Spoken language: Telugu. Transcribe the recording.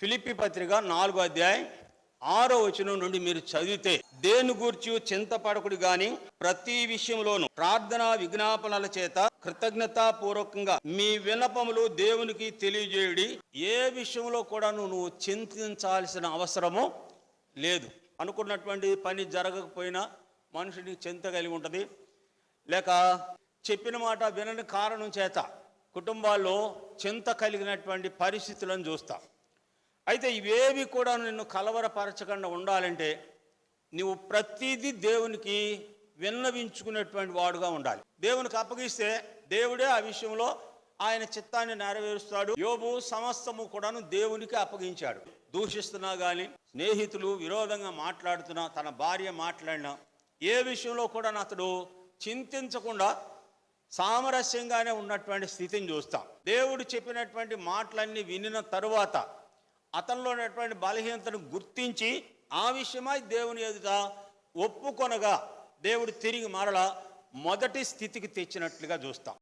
ఫిలిప్పి పత్రిక నాలుగో అధ్యాయం ఆరో వచనం నుండి మీరు చదివితే దేని గూర్చి చింతపడకుడు గాని ప్రతి విషయంలోనూ ప్రార్థన విజ్ఞాపనల చేత కృతజ్ఞతాపూర్వకంగా మీ విన్నపములు దేవునికి తెలియజేయుడి. ఏ విషయంలో కూడా నువ్వు చింతించాల్సిన అవసరము లేదు. అనుకున్నటువంటి పని జరగకపోయినా మనిషిని చింత కలిగి ఉంటుంది. లేక చెప్పిన మాట వినని కారణం చేత కుటుంబాల్లో చింత కలిగినటువంటి పరిస్థితులను చూస్తాం. అయితే ఇవేవి కూడా నిన్ను కలవరపరచకుండా ఉండాలంటే నువ్వు ప్రతిదీ దేవునికి విన్నవించుకునేటువంటి వాడుగా ఉండాలి. దేవునికి అప్పగిస్తే దేవుడే ఆ విషయంలో ఆయన చిత్తాన్ని నెరవేరుస్తాడు. యోబు సమస్తము కూడాను దేవునికి అప్పగించాడు. దూషిస్తున్నా కానీ స్నేహితులు విరోధంగా మాట్లాడుతున్నా తన భార్య మాట్లాడినా ఏ విషయంలో కూడా అతడు చింతించకుండా సామరస్యంగానే ఉన్నటువంటి స్థితిని చూస్తాం. దేవుడు చెప్పినటువంటి మాటలన్నీ వినిన తరువాత అతనిలో ఉన్నటువంటి బలహీనతను గుర్తించి ఆ విషయమై దేవుని ఎదుట ఒప్పుకొనగా దేవుడు తిరిగి మరల మొదటి స్థితికి తెచ్చినట్లుగా చూస్తాం.